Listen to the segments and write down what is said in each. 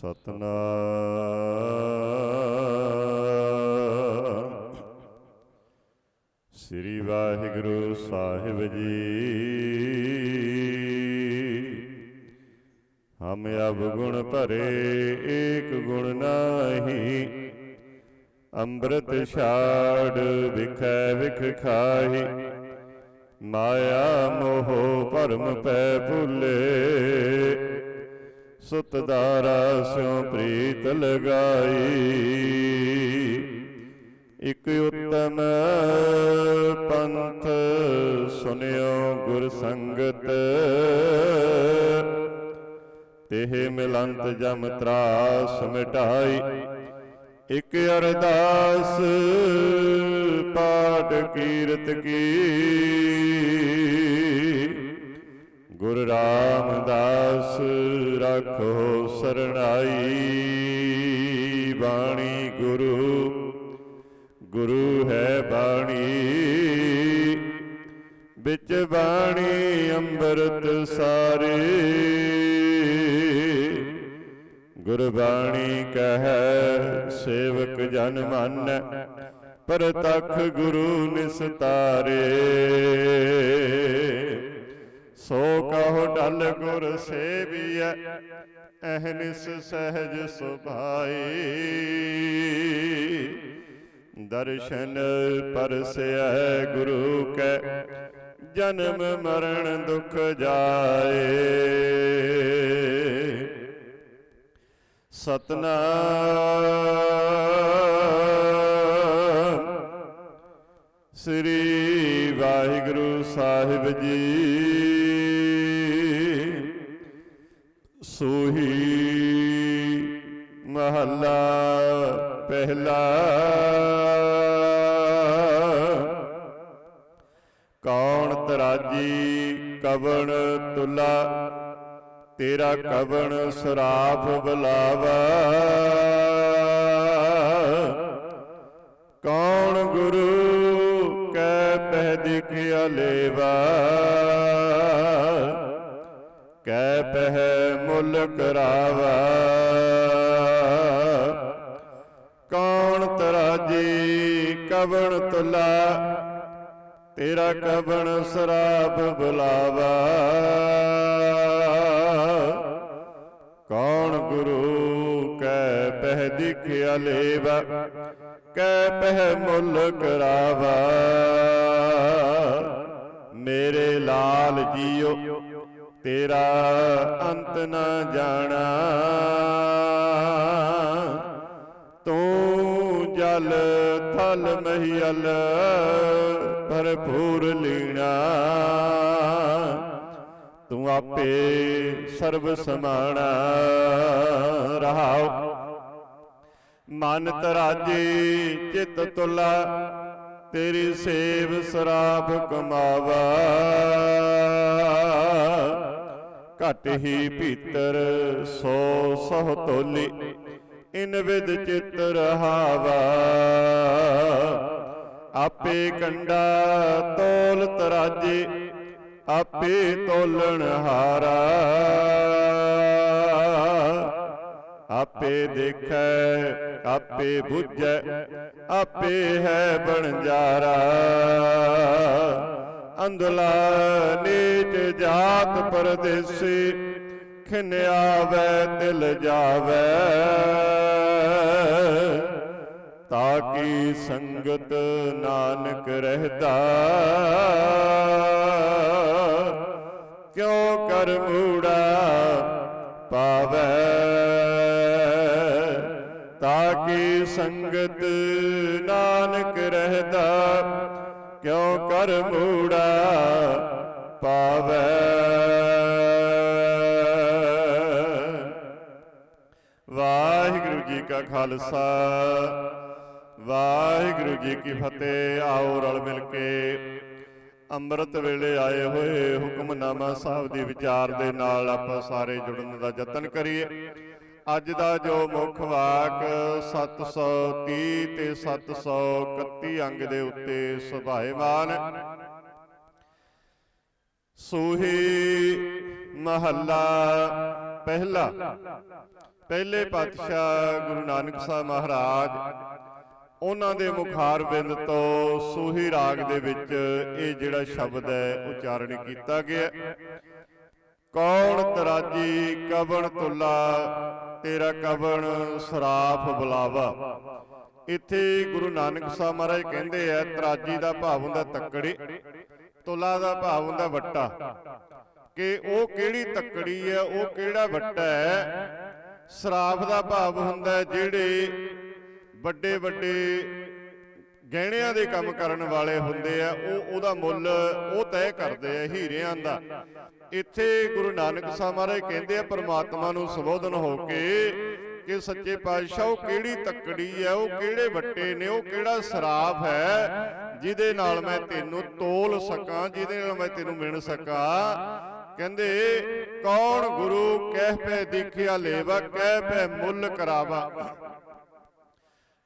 ਸਤਨਾਮ। ਸ੍ਰੀ ਵਾਹਿਗੁਰੂ ਸਾਹਿਬ ਜੀ। ਹਮ ਅਬ ਗੁਣ ਭਰੇ, ਏਕ ਗੁਣ ਨਾਹੀ। ਅੰਮ੍ਰਿਤ ਛਾੜ ਵਿਖੈ ਵਿਖ ਖਾਹੀ। ਮਾਇਆ ਮੋਹ ਭਰਮ ਪੈ ਭੁਲੇ। ਸੁਤ ਦਾਰਾ ਸਿਉ ਪ੍ਰੀਤ ਲਗਾਈ। ਇਕ ਉਤਮ ਪੰਥ ਸੁਨਿਓ ਗੁਰ ਸੰਗਤ। ਤਿਹ ਮਿਲੰਤ ਜਮ ਤਰਾਸ ਮਿਟਾਈ। ਇਕ ਅਰਦਾਸ ਪਾਠ ਕੀਰਤ ਕੀ। ਗੁਰ ਰਾਮਦਾਸ ਰੱਖੋ ਸਰਣਾਈ ਬਾਣੀ ਗੁਰੂ। ਗੁਰੂ ਹੈ ਬਾਣੀ। ਵਿੱਚ ਬਾਣੀ ਅੰਮ੍ਰਿਤ ਸਾਰੇ। ਗੁਰਬਾਣੀ ਕਹੈ, ਸੇਵਕ ਜਨ ਮੰਨੈ ਪਰਤਖ ਗੁਰੂ ਨਿਸਤਾਰੇ। ਕਹੋ ਗੁਰ ਸੇਵੀਐ ਅਹਨਿਸ ਸਹਿਜ ਸੁਭਾਈ। ਦਰਸ਼ਨ ਪਰਸੈ ਗੁਰੂ ਕੈ, ਜਨਮ ਮਰਨ ਦੁਖ ਜਾਏ। ਸਤਨਾਮ। ਸ੍ਰੀ ਵਾਹਿਗੁਰੂ ਸਾਹਿਬ ਜੀ। ਸੋਹੀ। ਮਹੱਲਾ ਪਹਿਲਾ। ਕੌਣ ਤਰਾਜੀ ਕਵਣ ਤੁਲਾ? ਤੇਰਾ ਕਵਣ ਸਰਾਫ ਬੁਲਾਵਾ। ਕੌਣ ਗੁਰੂ ਕੈ ਪਹਿ ਦਿਖਿਆ ਲੇਵਾ ਕੈ ਪਹਿ ਮੁੱਲ ਕਰਾਵਾ। ਕੌਣ ਤਰਾਜੀ ਕਵਣ ਤੁਲਾ? ਤੇਰਾ ਕਵਣ ਸਰਾਬ ਬੁਲਾਵਾ। ਕੌਣ ਗੁਰੂ ਕੈ ਪਹਿ ਦਿਖਿਆ ਲੇਵਾ ਕੈ ਪਹਿ ਮੁੱਲ ਕਰਾਵਾ। ਮੇਰੇ ਲਾਲ ਜੀਓ ਤੇਰਾ ਅੰਤ ਨਾ ਜਾਣਾ। ਤੂੰ ਜਲ ਥਲ ਮਹੀਲ ਭਰਪੂਰ ਲੀਣਾ। ਤੂੰ ਆਪੇ ਸਰਬ ਸਮਾਣਾ। ਰਹਾਉ ਮਨ ਤਰਾਜੀ, ਚਿਤ ਤੁਲਾ। ਤੇਰੀ ਸੇਵ ਸਰਾਪ ਕਮਾਵਾ। ਘਟ ਹੀ ਭੀਤਰ ਸੋ ਸਹ ਤੋਲੀ ਇਨ ਵਿਦ ਚਿਤ ਰਹਾਵਾ। ਆਪੇ ਕੰਡਾ ਤੋਲ ਤਰਾਜੇ, ਆਪੇ ਤੋਲਣ ਹਾਰਾ। ਆਪੇ ਦੇਖੈ ਆਪੇ ਬੁੱਝੈ ਆਪੇ ਹੈ ਬਣਜਾਰਾ ਅੰਧਲਾ ਨੀਚ ਜਾਤ ਪਰਦੇਸੀ ਖਿਨ ਆਵੈ ਤਿਲ ਜਾਵੈ। ਤਾਕੀ ਸੰਗਤ ਨਾਨਕ ਰਹਦਾ। ਕਿਉ ਕਰ ਮੂੜਾ ਪਾਵੈ? ਤਾਕੀ ਸੰਗਤ ਨਾਨਕ ਰਹਦਾ, ਕਿਉ ਕਰ ਮੂੜਾ ਪਾਵੈ? ਵਾਹਿਗੁਰੂ ਜੀ ਕਾ ਖਾਲਸਾ, ਵਾਹਿਗੁਰੂ ਜੀ ਕੀ ਫਤਿਹ। ਆਓ ਰਲ ਮਿਲ ਕੇ ਅੰਮ੍ਰਿਤ ਵੇਲੇ ਆਏ ਹੋਏ ਹੁਕਮਨਾਮਾ ਸਾਹਿਬ ਦੇ ਵਿਚਾਰ ਦੇ ਨਾਲ ਆਪਾਂ ਸਾਰੇ ਜੁੜਨ ਦਾ ਯਤਨ ਕਰੀਏ। ਅੱਜ ਦਾ ਜੋ ਮੁੱਖ ਵਾਕ 730 ਤੇ 731 ਅੰਗ ਦੇ ਉੱਤੇ ਸੁਭਾਏਮਾਨ ਸੂਹੀ ਮਹੱਲਾ ਪਹਿਲਾ। ਪਹਿਲੇ ਪਾਤਸ਼ਾਹ ਗੁਰੂ ਨਾਨਕ ਸਾਹਿਬ ਮਹਾਰਾਜ ਉਹਨਾਂ ਦੇ ਮੁਖਾਰ ਬਿੰਦ ਤੋਂ ਸੂਹੀ ਰਾਗ ਦੇ ਵਿੱਚ ਇਹ ਜਿਹੜਾ ਸ਼ਬਦ ਹੈ, ਉਚਾਰਨ ਕੀਤਾ ਗਿਆ। ਕੌਣ ਤਰਾਜੀ, ਕਵਣ ਤੁਲਾ ਤੇਰਾ ਕਵਣ ਸਰਾਫ ਬੁਲਾਵਾ। ਇੱਥੇ ਗੁਰੂ ਨਾਨਕ ਸਾਹਿਬ ਮਹਾਰਾਜ ਕਹਿੰਦੇ ਆ, ਤਰਾਜੀ ਦਾ ਭਾਵ ਹੁੰਦਾ ਤੱਕੜੀ, ਤੁਲਾ ਦਾ ਭਾਵ ਹੁੰਦਾ ਵੱਟਾ। ਕਿ ਉਹ ਕਿਹੜੀ ਤੱਕੜੀ ਹੈ ਉਹ ਕਿਹੜਾ ਵੱਟਾ ਹੈ? ਸਰਾਫ ਦਾ ਭਾਵ ਹੁੰਦਾ ਜਿਹੜੇ ਵੱਡੇ ਵੱਡੇ ਗਹਿਣਿਆਂ ਦੇ ਕੰਮ ਕਰਨ ਵਾਲੇ ਹੁੰਦੇ ਆ, ਉਹ ਉਹਦਾ ਮੁੱਲ ਉਹ ਤੈਅ ਕਰਦੇ ਆ ਹੀਰਿਆਂ ਦਾ। ਇੱਥੇ ਗੁਰੂ ਨਾਨਕ ਸਾਹਿਬ ਮਹਾਰਾਜ ਕਹਿੰਦੇ ਆ, ਪ੍ਰਮਾਤਮਾ ਨੂੰ ਸੰਬੋਧਨ ਹੋ ਕੇ ਕਿ ਸੱਚੇ ਪਾਤਸ਼ਾਹ, ਉਹ ਕਿਹੜੀ ਤੱਕੜੀ ਹੈ ਉਹ ਕਿਹੜੇ ਵੱਟੇ ਨੇ, ਉਹ ਕਿਹੜਾ ਸਰਾਫ ਹੈ, ਜਿਹਦੇ ਨਾਲ ਮੈਂ ਤੈਨੂੰ ਤੋਲ ਸਕਾਂ, ਜਿਹਦੇ ਨਾਲ ਮੈਂ ਤੈਨੂੰ ਮਿਣ ਸਕਾਂ। ਕਹਿੰਦੇ, ਕੌਣ ਗੁਰੂ ਕਹਿ ਪੈ ਦੇਖਿਆ ਲੇਵਾ, ਕਹਿ ਪੈ ਮੁੱਲ ਕਰਾਵਾ।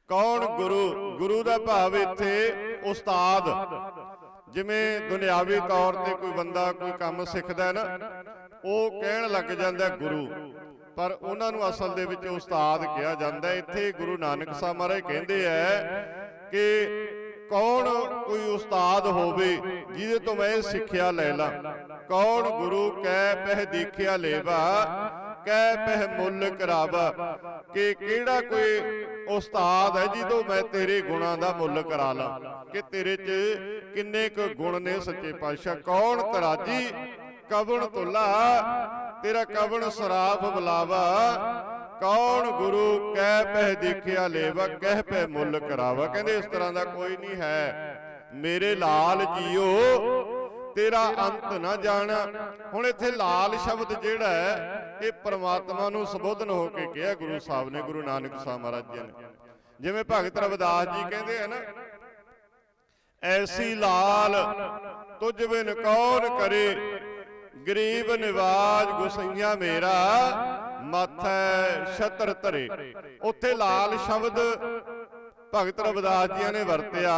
ਕੌਣ ਗੁਰੂ? ਗੁਰੂ? ਦਾ ਭਾਵ ਇੱਥੇ ਉਸਤਾਦ। ਜਿਵੇਂ ਦੁਨਿਆਵੀ ਤੌਰ ਤੇ ਕੋਈ ਬੰਦਾ ਕੋਈ ਕੰਮ ਸਿੱਖਦਾ ਹੈ ਨਾ ਉਹ ਕਹਿਣ ਲੱਗ ਜਾਂਦਾ ਗੁਰੂ। ਪਰ ਉਹਨਾਂ ਨੂੰ ਅਸਲ ਦੇ ਵਿੱਚ ਉਸਤਾਦ ਕਿਹਾ ਜਾਂਦਾ ਇੱਥੇ ਗੁਰੂ ਨਾਨਕ ਸਾਹਿਬ ਮਹਾਰਾਜ ਕਹਿੰਦੇ ਐ ਕਿ ਕੌਣ ਕੋਈ ਉਸਤਾਦ ਹੋਵੇ ਜਿਹਦੇ ਤੋਂ ਮੈਂ ਸਿੱਖਿਆ ਲੈ ਲਾਂ। ਕੌਣ ਗੁਰੂ ਕਹਿ ਪਹਿ ਦੇਖਿਆ ਲੇਵਾ। ਕਹਿ ਪਹਿ ਮੁੱਲ ਕਰਾਵਾ ਕਿ ਕਿਹੜਾ ਕੋਈ ਉਸਤਾਦ ਹੈ ਜਿਹਦੋਂ ਮੈਂ ਤੇਰੇ ਗੁਣਾਂ ਦਾ ਮੁੱਲ ਕਰਾ ਲਾਂ? ਕਿ ਤੇਰੇ 'ਚ ਕਿੰਨੇ ਕੁ ਗੁਣ ਨੇ ਸੱਚੇ ਪਾਤਸ਼ਾਹ? ਕੌਣ ਤਰਾਜੀ? ਕਵਣ ਤੁਲਾ ਤੇਰਾ ਕਵਣ ਸਰਾਫ ਬੁਲਾਵਾ? ਕੌਣ ਗੁਰੂ? ਕਹਿ ਪਹਿ ਦੇਖਿਆ ਲੇਵਾ, ਕਹਿ ਪਹਿ ਮੁੱਲ ਕਰਾਵਾ? ਕਹਿੰਦੇ ਇਸ ਤਰ੍ਹਾਂ ਦਾ ਕੋਈ ਨਹੀਂ ਹੈ। ਮੇਰੇ ਲਾਲ ਜੀਓ, ਤੇਰਾ ਅੰਤ ਨਾ ਜਾਣਾ। ਹੁਣ ਇੱਥੇ ਲਾਲ ਸ਼ਬਦ ਜਿਹੜਾ ਹੈ ਇਹ ਪ੍ਰਮਾਤਮਾ ਨੂੰ ਸੰਬੋਧਨ ਹੋ ਕੇ ਕਿਹਾ ਗੁਰੂ ਸਾਹਿਬ ਨੇ, ਗੁਰੂ ਨਾਨਕ ਸਾਹਿਬ ਮਹਾਰਾਜ ਜੀ ਨੇ। ਜਿਵੇਂ ਭਗਤ ਰਵਿਦਾਸ ਜੀ ਕਹਿੰਦੇ ਆ ਨਾ, ਐਸੀ ਲਾਲ ਤੁਝ ਬਿਨ ਕੌਣ ਕਰੇ, ਗਰੀਬ ਨਿਵਾਜ ਗੁਸਈਆ ਮੇਰਾ, ਮਾਥੈ ਛਤਰ ਧਰੇ। ਉੱਥੇ ਲਾਲ ਸ਼ਬਦ ਭਗਤ ਰਵਿਦਾਸ ਜੀ ਨੇ ਵਰਤਿਆ।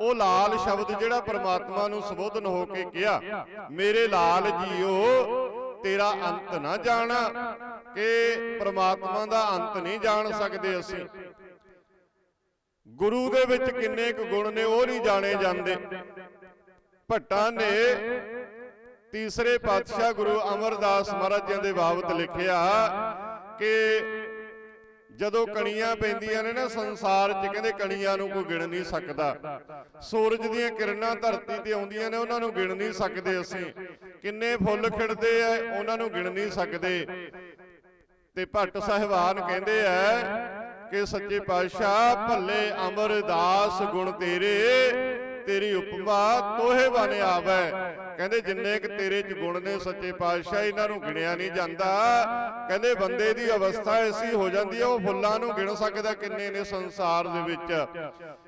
ਉਹ ਲਾਲ ਸ਼ਬਦ ਜਿਹੜਾ ਪ੍ਰਮਾਤਮਾ ਨੂੰ ਸੰਬੋਧਨ ਹੋ ਕੇ ਕਿਹਾ, ਮੇਰੇ ਲਾਲ ਜੀਓ ਤੇਰਾ ਅੰਤ ਨਾ ਜਾਣਾ, ਕਿ ਪ੍ਰਮਾਤਮਾ ਦਾ ਅੰਤ ਨਹੀਂ ਜਾਣ ਸਕਦੇ ਅਸੀਂ। ਗੁਰੂ ਦੇ ਵਿੱਚ ਕਿੰਨੇ ਕੁ ਗੁਣ ਨੇ, ਉਹ ਨਹੀਂ ਜਾਣੇ ਜਾਂਦੇ। ਭੱਟਾਂ ਨੇ ਤੀਸਰੇ ਪਾਤਸ਼ਾਹ ਗੁਰੂ ਅਮਰਦਾਸ ਮਹਾਰਾਜ ਜੀ ਦੇ ਬਾਬਤ ਲਿਖਿਆ ਕਿ ਜਦੋਂ ਕਣੀਆਂ ਪੈਂਦੀਆਂ ਨੇ ਨਾ ਸੰਸਾਰ 'ਚ ਕਹਿੰਦੇ ਕਣੀਆਂ ਨੂੰ ਕੋਈ ਗਿਣ ਨਹੀਂ ਸਕਦਾ। ਸੂਰਜ ਦੀਆਂ ਕਿਰਨਾਂ ਧਰਤੀ ਤੇ ਆਉਂਦੀਆਂ ਨੇ ਉਹਨਾਂ ਨੂੰ ਗਿਣ ਨਹੀਂ ਸਕਦੇ ਅਸੀਂ। ਕਿੰਨੇ ਫੁੱਲ ਖਿੜਦੇ ਆ ਉਹਨਾਂ ਨੂੰ ਗਿਣ ਨਹੀਂ ਸਕਦੇ। ਤੇ ਭੱਟ ਸਾਹਿਬਾਨ ਕਹਿੰਦੇ ਆ ਕਿ ਸੱਚੇ ਪਾਤਸ਼ਾਹ ਭੱਲੇ ਅਮਰਦਾਸ ਗੁਣ ਤੇਰੇ। ਤੇਰੀ ਉਪਮਾ ਤੋਹੇ ਬਨ ਆਵੇ। ਕਹਿੰਦੇ ਜਿੰਨੇ ਕ ਤੇਰੇ ਚ ਗੁਣ ਨੇ, ਸੱਚੇ ਪਾਤਸ਼ਾਹ ਇਹਨਾਂ ਨੂੰ ਗਿਣਿਆ ਨਹੀਂ ਜਾਂਦਾ। ਕਹਿੰਦੇ ਬੰਦੇ ਦੀ ਅਵਸਥਾ ਐਸੀ ਹੋ ਜਾਂਦੀ ਹੈ ਉਹ ਫੁੱਲਾਂ ਨੂੰ ਗਿਣ ਸਕਦਾ ਕਿੰਨੇ ਨੇ ਸੰਸਾਰ ਦੇ ਵਿੱਚ।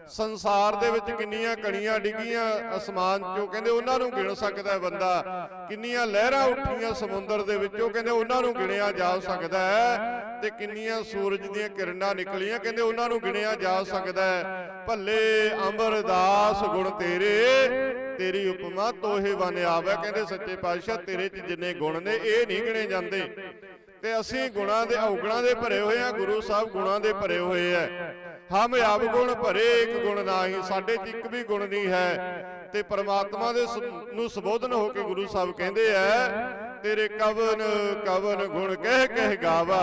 ਸੰਸਾਰ ਦੇ ਵਿੱਚ ਕਿੰਨੀਆਂ ਕਣੀਆਂ ਡਿੱਗੀਆਂ ਅਸਮਾਨ ਚੋਂ, ਕਹਿੰਦੇ ਉਹਨਾਂ ਨੂੰ ਗਿਣ ਸਕਦਾ ਬੰਦਾ। ਕਿੰਨੀਆਂ ਲਹਿਰਾਂ ਉੱਠੀਆਂ ਸਮੁੰਦਰ ਦੇ ਵਿੱਚੋਂ, ਕਹਿੰਦੇ ਉਹਨਾਂ ਨੂੰ ਗਿਣਿਆ ਜਾ ਸਕਦਾ। ਹੈ ਤੇ ਕਿੰਨੀਆਂ ਸੂਰਜ ਦੀਆਂ ਕਿਰਨਾਂ ਨਿਕਲੀਆਂ, ਕਹਿੰਦੇ ਉਹਨਾਂ ਨੂੰ ਗਿਣਿਆ ਜਾ ਸਕਦਾ ਹੈ। ਭੱਲੇ ਅੰਬਰਦਾਸ ਗੁਣ ਤੇਰੇ, ਤੇਰੀ ਉਪਮਾ ਤੋਹੇ ਬਨ ਆਵੇ, ਕਹਿੰਦੇ ਸੱਚੇ ਪਾਤਸ਼ਾਹ ਤੇਰੇ 'ਚ ਜਿੰਨੇ ਗੁਣ ਨੇ, ਇਹ ਨਹੀਂ ਗਿਣੇ ਜਾਂਦੇ। ਤੇ ਅਸੀਂ ਗੁਣਾਂ ਦੇ ਔਗਣਾਂ ਦੇ ਭਰੇ ਹੋਏ ਆ ਗੁਰੂ ਸਾਹਿਬ ਗੁਣਾਂ ਦੇ ਭਰੇ ਹੋਏ ਆ ਹਮ ਆਪ ਗੁਣ ਭਰੇ, ਇੱਕ ਗੁਣ ਨਾਹੀ, ਸਾਡੇ 'ਚ ਇੱਕ ਵੀ ਗੁਣ ਨਹੀਂ ਹੈ। ਤੇ ਪਰਮਾਤਮਾ ਦੇ ਨੂੰ ਸੰਬੋਧਨ ਹੋ ਕੇ ਗੁਰੂ ਸਾਹਿਬ ਕਹਿੰਦੇ ਆ ਤੇਰੇ ਕਵਨ ਕਵਨ ਗੁਣ ਕਹਿ ਕਹਿ ਗਾਵਾ।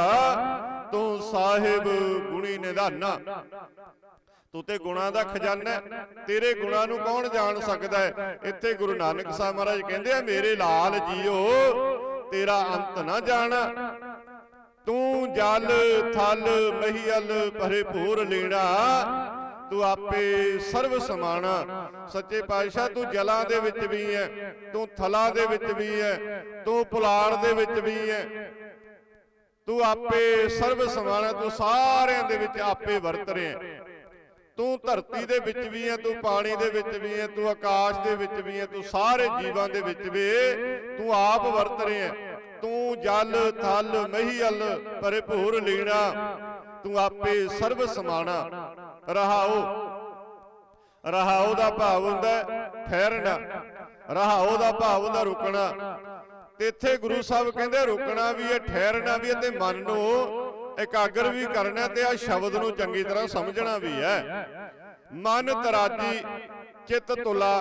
ਤੂੰ ਸਾਹਿਬ ਗੁਣੀ ਨਿਧਾਨਾ। ਤੂੰ ਤੇ ਗੁਣਾਂ ਦਾ ਖਜ਼ਾਨਾ ਤੇਰੇ ਗੁਣਾਂ ਨੂੰ ਕੌਣ ਜਾਣ ਸਕਦਾ ਹੈ? ਇੱਥੇ ਗੁਰੂ ਨਾਨਕ ਸਾਹਿਬ ਮਹਾਰਾਜ ਕਹਿੰਦੇ ਆ, ਮੇਰੇ ਲਾਲ ਜੀਓ, ਤੇਰਾ ਅੰਤ ਨਾ ਜਾਣਾ। ਤੂੰ ਜਲ, ਥਲ, ਮਹੀਲ ਭਰੇ ਭੂਰ ਲੈਣਾ ਤੂੰ ਆਪੇ ਸਰਵ ਸਮਾਣਾ ਸੱਚੇ ਪਾਤਸ਼ਾਹ, ਤੂੰ ਜਲਾਂ ਦੇ ਵਿੱਚ ਵੀ ਹੈ ਤੂੰ ਥਲਾਂ ਦੇ ਵਿੱਚ ਵੀ ਹੈ ਤੂੰ ਪੁਲਾੜ ਦੇ ਵਿੱਚ ਵੀ ਹੈ ਤੂੰ ਆਪੇ ਸਰਵ ਸਮਾਣਾ ਤੂੰ ਸਾਰਿਆਂ ਦੇ ਵਿੱਚ ਆਪੇ ਵਰਤ ਰਿਹਾ ਤੂੰ ਧਰਤੀ ਦੇ ਵਿੱਚ ਵੀ ਹੈ ਤੂੰ ਪਾਣੀ ਦੇ ਵਿੱਚ ਵੀ ਹੈ ਤੂੰ ਆਕਾਸ਼ ਦੇ ਵਿੱਚ ਵੀ ਹੈ ਤੂੰ ਸਾਰੇ ਜੀਵਾਂ ਦੇ ਵਿੱਚ ਵੀ ਤੂੰ ਆਪ ਵਰਤ ਰਿਹਾ ਤੂੰ ਜਲ, ਥਲ ਮਹੀਲ ਭਰਪੂਰ ਲੀਣਾ ਤੂੰ ਆਪੇ ਸਰਵ ਸਮਾਣਾ ਰਹਾਉ ਰਹਾਉ ਦਾ ਭਾਵ ਹੁੰਦਾ ਠਹਿਰਨਾ। ਰਹਾਉ ਦਾ ਭਾਵ ਹੁੰਦਾ ਰੁਕਣਾ। ਤੇ ਇੱਥੇ ਗੁਰੂ ਸਾਹਿਬ ਕਹਿੰਦੇ ਰੁਕਣਾ ਵੀ ਹੈ, ਠਹਿਰਨਾ ਵੀ ਹੈ ਤੇ ਮਨ ਨੂੰ ਇਕਾਗਰ ਵੀ ਕਰਨਾ ਤੇ ਆ ਸ਼ਬਦ ਨੂੰ ਚੰਗੀ ਤਰ੍ਹਾਂ ਸਮਝਣਾ ਵੀ ਹੈ। ਮਨ ਤਰਾਜੀ, ਚਿੱਤ ਤੁਲਾ,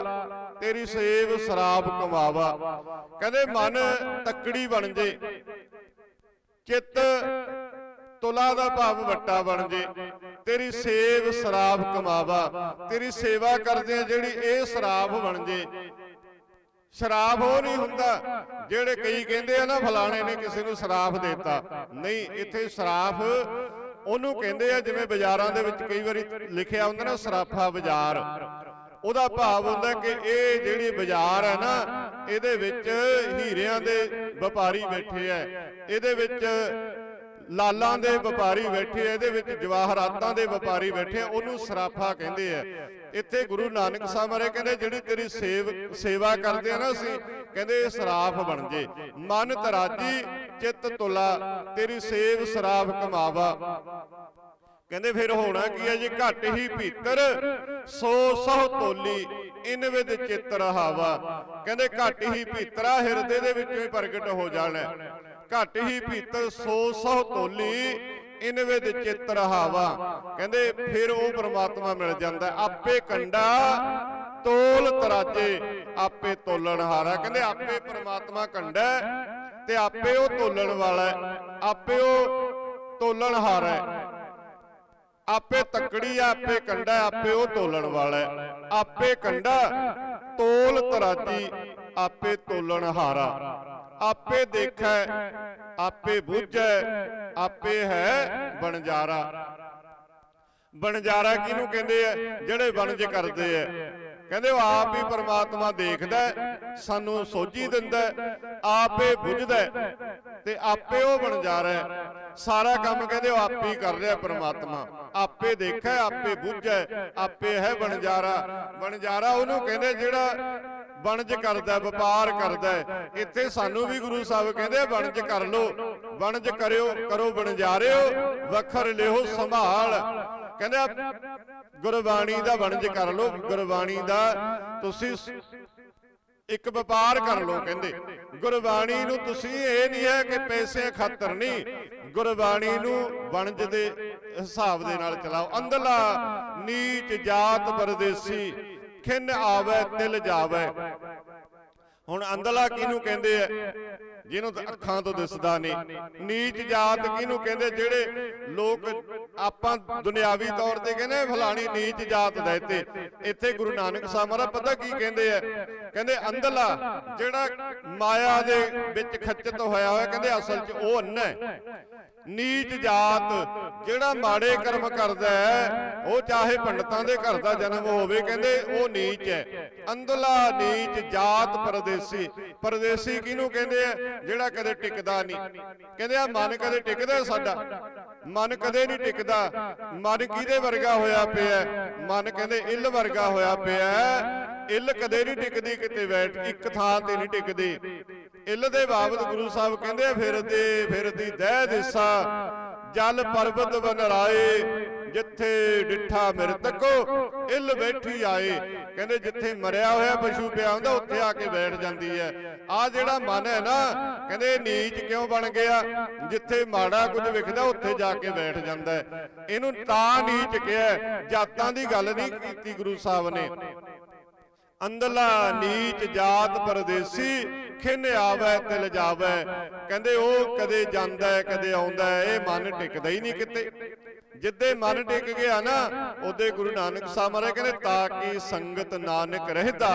ਤੇਰੀ ਸੇਵ ਸਰਾਬ ਕਮਾਵਾ। ਕਹਿੰਦੇ ਮਨ ਤੱਕੜੀ ਬਣ ਜੇ, ਚਿੱਤ ਤੁਲਾ ਦਾ ਭਾਵ ਵੱਟਾ ਬਣ ਜੇ। ਤੇਰੀ ਸੇਵ ਸਰਾਬ ਕਮਾਵਾ। ਤੇਰੀ ਸੇਵਾ ਕਰਦੇ ਆ ਜਿਹੜੀ ਇਹ ਸਰਾਬ ਬਣ ਜੇ। ਸ਼ਰਾਬ ਉਹ ਨਹੀਂ ਹੁੰਦਾ ਜਿਹੜੇ ਕਈ ਕਹਿੰਦੇ ਆ ਨਾ, ਫਲਾਣੇ ਨੇ ਕਿਸੇ ਨੂੰ ਸ਼ਰਾਬ ਦਿੱਤਾ। ਨਹੀਂ, ਇੱਥੇ ਸ਼ਰਾਬ ਉਹਨੂੰ ਕਹਿੰਦੇ ਆ, ਜਿਵੇਂ ਬਾਜ਼ਾਰਾਂ ਦੇ ਵਿੱਚ ਕਈ ਵਾਰੀ ਲਿਖਿਆ ਹੁੰਦਾ ਨਾ, ਸਰਾਫਾ ਬਾਜ਼ਾਰ। ਉਹਦਾ ਭਾਵ ਹੁੰਦਾ ਕਿ ਇਹ ਜਿਹੜੀ ਬਾਜ਼ਾਰ ਹੈ ਨਾ, ਇਹਦੇ ਵਿੱਚ ਹੀਰਿਆਂ ਦੇ ਵਪਾਰੀ ਬੈਠੇ ਆ। ਇਹਦੇ ਵਿੱਚ ਲਾਲਾਂ ਦੇ ਵਪਾਰੀ ਬੈਠੇ ਇਹਦੇ ਵਿੱਚ ਜਵਾਹਰਾਤਾਂ ਦੇ ਵਪਾਰੀ ਬੈਠੇ ਆ ਉਹਨੂੰ ਸਰਾਫਾ ਕਹਿੰਦੇ ਆ। ਇੱਥੇ ਗੁਰੂ ਨਾਨਕ ਸਾਹਿਬ ਮਾਰੇ ਕਹਿੰਦੇ ਜਿਹੜੀ ਤੇਰੀ ਸੇਵ ਸੇਵਾ ਕਰਦੇ ਆ ਨਾ ਅਸੀਂ ਕਹਿੰਦੇ ਇਹ ਸਰਾਫ ਬਣ ਜੇ। ਮਨ ਤਰਾਜੀ ਚਿੱਤ ਤੁਲਾ ਤੇਰੀ ਸੇਵ ਸਰਾਫ ਕਮਾਵਾ। ਕਹਿੰਦੇ ਫਿਰ ਹੋਣਾ ਕੀ ਹੈ ਜੀ? ਘਟ ਹੀ ਭੀਤਰ। ਸੋ ਸਹੁ ਤੋਲੀ ਇਨ ਵਿਦ ਚਿੱਤ ਰਹਾਵਾ। ਕਹਿੰਦੇ ਘਟ ਹੀ ਭੀਤਰਾ ਹਿਰਦੇ ਦੇ ਵਿੱਚੋਂ ਹੀ ਪ੍ਰਗਟ ਹੋ ਜਾਣਾ। ਘਟ ਹੀ ਭੀਤਰ ਸੋ ਸਹੁ ਤੋਲੀ ਇਨ ਵਿਦ ਚਿੱਤ ਰਹਾਵਾ ਕਹਿੰਦੇ ਫਿਰ ਉਹ ਪ੍ਰਮਾਤਮਾ ਮਿਲ ਜਾਂਦਾ। ਆਪੇ ਕੰਡਾ ਤੋਲ ਤਰਾਜੇ ਆਪੇ ਤੋਲਣ ਹਾਰਾ। ਕਹਿੰਦੇ ਆਪੇ ਪ੍ਰਮਾਤਮਾ ਕੰਡਾ ਤੇ ਆਪੇ ਉਹ ਤੋਲਣ ਵਾਲਾ ਆਪੇ ਉਹ ਤੋਲਣ ਹਾਰਾ ਆਪੇ ਤਕੜੀ ਆਪੇ ਕੰਡਾ ਆਪੇ ਉਹ ਤੋਲਣ ਵਾਲਾ। ਆਪੇ ਕੰਡਾ ਤੋਲ ਤਰਾਜੀ ਆਪੇ ਤੋਲਣ ਹਾਰਾ। ਆਪੇ ਦੇਖੈ ਆਪੇ ਬੁੱਝੈ ਆਪੇ ਹੈ ਬਣਜਾਰਾ। ਬਣਜਾਰਾ। ਕਿਹਨੂੰ ਕਹਿੰਦੇ ਆ? ਜਿਹੜੇ ਵਣਜ ਕਰਦੇ ਆ। ਕਹਿੰਦੇ ਉਹ ਆਪ ਹੀ ਪਰਮਾਤਮਾ ਦੇਖਦਾ ਸਾਨੂੰ ਸੋਝੀ ਦਿੰਦਾ ਆਪੇ ਬੁੱਝਦਾ ਤੇ ਆਪੇ ਉਹ ਬਣਜਾਰਾ ਹੈ। ਸਾਰਾ ਕੰਮ ਕਹਿੰਦੇ ਉਹ ਆਪੇ ਹੀ ਕਰ ਰਿਹਾ ਪਰਮਾਤਮਾ। ਆਪੇ ਦੇਖੈ ਆਪੇ ਬੁੱਝੈ ਆਪੇ ਹੈ ਬਣਜਾਰਾ। ਬਣਜਾਰਾ। ਉਹਨੂੰ ਕਹਿੰਦੇ ਜਿਹੜਾ ਵਣਜ ਕਰਦਾ ਵਪਾਰ ਕਰਦਾ। ਇੱਥੇ ਸਾਨੂੰ ਵੀ ਗੁਰੂ ਸਾਹਿਬ ਕਹਿੰਦੇ ਵਣਜ ਕਰ ਲੋ ਵਣਜ ਕਰਿਓ ਕਰੋ ਬਣਜਾਰਿਓ ਵਖਰ ਲਿਓ ਸੰਭਾਲ। ਕਹਿੰਦੇ ਗੁਰਬਾਣੀ ਦਾ ਵਣਜ ਕਰ ਲੋ ਗੁਰਬਾਣੀ ਦਾ ਤੁਸੀਂ ਇੱਕ ਵਪਾਰ ਕਰ ਲੋ ਕਹਿੰਦੇ। ਗੁਰਬਾਣੀ ਨੂੰ ਤੁਸੀਂ ਇਹ ਨਹੀਂ ਹੈ ਕਿ ਪੈਸੇ ਖਾਤਰ ਨਹੀਂ। ਗੁਰਬਾਣੀ ਨੂੰ ਵਣਜ ਦੇ ਹਿਸਾਬ ਦੇ ਨਾਲ ਚਲਾਓ। ਅੰਧਲਾ ਨੀਚ ਜਾਤ ਪਰਦੇਸੀ ਖਿੰਨ ਆਵੇ ਤਿਲ ਜਾਵੇ। ਹੁਣ ਅੰਧਲਾ ਕਿਹਨੂੰ ਕਹਿੰਦੇ ਆ? ਜਿਹਨੂੰ ਅੱਖਾਂ ਤੋਂ ਦਿਸਦਾ ਨਹੀਂ। ਨੀਚ ਜਾਤ ਕਿਹਨੂੰ ਕਹਿੰਦੇ? ਜਿਹੜੇ ਲੋਕ ਆਪਾਂ ਦੁਨਿਆਵੀ ਤੌਰ ਤੇ ਕਹਿੰਦੇ ਫਲਾਣੀ ਨੀਚ ਜਾਤ ਦਾ ਤੇ ਇੱਥੇ। ਗੁਰੂ ਨਾਨਕ ਸਾਹਿਬ ਮਹਾਰਾਜ ਪਤਾ ਕੀ ਕਹਿੰਦੇ ਆ? ਕਹਿੰਦੇ ਅੰਧਲਾ ਜਿਹੜਾ ਮਾਇਆ ਦੇ ਵਿੱਚ ਖੱਚਤ ਹੋਇਆ ਹੋਇਆ ਕਹਿੰਦੇ ਅਸਲ 'ਚ ਉਹ ਅੰਨਾ ਹੈ। ਨੀਚ ਜਾਤ ਜਿਹੜਾ ਮਾੜੇ ਕਰਮ ਕਰਦਾ ਹੈ, ਉਹ ਚਾਹੇ ਪੰਡਤਾਂ ਦੇ ਘਰ ਦਾ ਜਨਮ ਹੋਵੇ, ਕਹਿੰਦੇ ਉਹ ਨੀਚ ਹੈ। ਅੰਧਲਾ ਨੀਚ ਜਾਤ ਪਰਦੇਸੀ। ਪਰਦੇਸੀ ਕਿਹਨੂੰ ਕਹਿੰਦੇ ਆ? ਜਿਹੜਾ ਕਦੇ ਟਿਕਦਾ ਨਹੀਂ। ਕਹਿੰਦੇ ਆ, ਮਨ ਕਦੇ ਟਿਕਦਾ ਸਾਡਾ? ਮਨ ਕਦੇ ਨਹੀਂ ਟਿਕਦਾ। ਮਨ ਕਿਹਦੇ ਵਰਗਾ ਹੋਇਆ ਪਿਆ ਮਨ ਕਹਿੰਦੇ ਇੱਲ ਵਰਗਾ ਹੋਇਆ ਪਿਆ ਹੈ। ਇੱਲ ਕਦੇ ਨਹੀਂ ਟਿਕਦੀ ਕਿਤੇ ਬੈਠ। ਇੱਕ ਥਾਂ ਤੇ ਨਹੀਂ ਟਿਕਦੀ। ਇੱਲ ਦੇ ਬਾਬਤ ਗੁਰੂ ਸਾਹਿਬ ਕਹਿੰਦੇ ਫਿਰਦੇ ਫਿਰਦੀ ਦਹਿ ਦਿਸਾ, ਜਲ ਪਰਬਤ ਬਨਰਾਏ ਜਿੱਥੇ ਡਿੱਠਾ ਮਿਰਤਕੋ, ਇੱਲ ਬੈਠੀ ਆਏ। ਕਹਿੰਦੇ ਜਿੱਥੇ ਮਰਿਆ ਹੋਇਆ ਪਸ਼ੂ ਪਿਆ ਹੁੰਦਾ, ਉੱਥੇ ਆ ਕੇ ਬੈਠ ਜਾਂਦੀ ਹੈ। ਆ ਜਿਹੜਾ ਮਨ ਹੈ ਨਾ, ਕਹਿੰਦੇ ਨੀਚ ਕਿਉਂ ਬਣ ਗਿਆ? ਜਿੱਥੇ ਮਾੜਾ ਕੁਝ ਵਿਖਦਾ, ਉੱਥੇ ਜਾ ਕੇ ਬੈਠ ਜਾਂਦਾ ਇਹਨੂੰ ਤਾਂ ਨੀਚ ਕਿਹਾ ਜਾਤਾਂ ਦੀ ਗੱਲ ਨਹੀਂ ਕੀਤੀ ਗੁਰੂ ਸਾਹਿਬ ਨੇ। ਅੰਦਲਾ ਨੀਚ ਜਾਤ ਪਰਦੇਸੀ, ਖਿੰਨ ਆਵੇ, ਤਿਲ ਜਾਵੇ। ਕਹਿੰਦੇ ਉਹ ਕਦੇ ਜਾਂਦਾ ਹੈ, ਕਦੇ ਆਉਂਦਾ ਹੈ, ਇਹ ਮਨ ਟਿਕਦਾ ਹੀ ਨਹੀਂ ਕਿਤੇ। ਜਿੱਦੇ ਮਨ ਟਿਕ ਗਿਆ ਨਾ, ਉਹਦੇ ਗੁਰੂ ਨਾਨਕ ਸਾਹਿਬ ਮਹਾਰਾਜ ਕਹਿੰਦੇ, ਤਾਂ ਕਿ ਸੰਗਤ ਨਾਨਕ ਰਹਿਦਾ?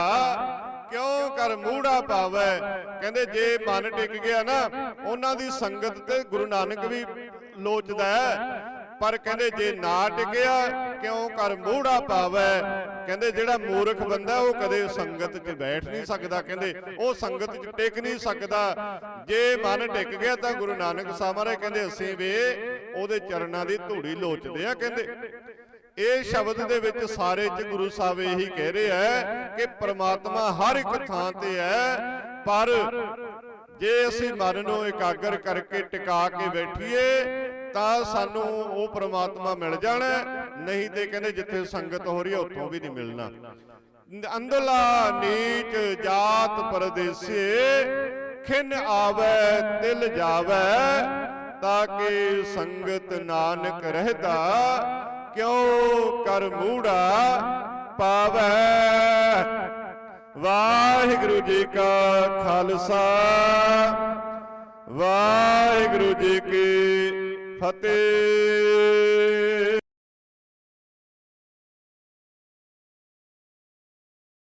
ਕਿਉਂ ਕਰ ਮੂੜਾ ਪਾਵੇ? ਕਹਿੰਦੇ, ਜੇ ਮਨ ਟਿਕ ਗਿਆ ਨਾ, ਉਹਨਾਂ ਦੀ ਸੰਗਤ ਤੇ ਗੁਰੂ ਨਾਨਕ ਵੀ ਲੋਚਦਾ ਹੈ। ਪਰ ਕਹਿੰਦੇ, ਜੇ ਨਾ ਟਿਕਿਆ ਕਿਉਂ ਕਰ ਮੂੜਾ ਪਾਵੇ? ਕਹਿੰਦੇ ਜਿਹੜਾ ਮੂਰਖ ਬੰਦਾ ਉਹ ਕਦੇ ਸੰਗਤ 'ਚ ਬੈਠ ਨਹੀਂ ਸਕਦਾ। ਕਹਿੰਦੇ ਉਹ ਸੰਗਤ 'ਚ ਟਿਕ ਨਹੀਂ ਸਕਦਾ। ਜੇ ਮਨ ਟਿਕ ਗਿਆ ਤਾਂ ਗੁਰੂ ਨਾਨਕ ਸਾਹਿਬ ਮਹਾਰਾਜ ਕਹਿੰਦੇ, ਅਸੀਂ ਵੇ ਉਹਦੇ ਚਰਨਾਂ ਦੀ ਧੂੜੀ ਲੋਚਦੇ ਆ, ਕਹਿੰਦੇ। ਇਹ ਸ਼ਬਦ ਦੇ ਵਿੱਚ ਸਾਰੇ ਚ ਗੁਰੂ ਸਾਹਿਬ ਇਹੀ ਕਹਿ ਰਹੇ ਹੈ ਕਿ ਪ੍ਰਮਾਤਮਾ ਹਰ ਇੱਕ ਥਾਂ ਤੇ ਹੈ। ਪਰ ਜੇ ਅਸੀਂ ਮਨ ਨੂੰ ਇਕਾਗਰ ਕਰਕੇ ਟਿਕਾ ਕੇ ਬੈਠੀਏ, ਤਾਂ ਸਾਨੂੰ ਉਹ ਪ੍ਰਮਾਤਮਾ ਮਿਲ ਜਾਣਾ ਨਹੀਂ ਤੇ ਕਹਿੰਦੇ ਜਿੱਥੇ ਸੰਗਤ ਹੋ ਰਹੀ ਹੈ ਉੱਥੋਂ ਵੀ ਨਹੀਂ ਮਿਲਣਾ। ਅੰਦਲਾ ਨੀਚ ਜਾਤ ਪਰਦੇਸੇ ਖਿਨ ਆਵੇ ਦਿਲ ਜਾਵੇ ਤਾਂ ਕਿ ਸੰਗਤ ਨਾਨਕ ਰਹਦਾ ਕਿਉ ਕਰ ਮੂੜਾ ਪਾਵੇ? ਵਾਹਿਗੁਰੂ ਜੀ ਕਾ ਖਾਲਸਾ। ਵਾਹਿਗੁਰੂ ਜੀ ਕੀ ਫਤਿਹ।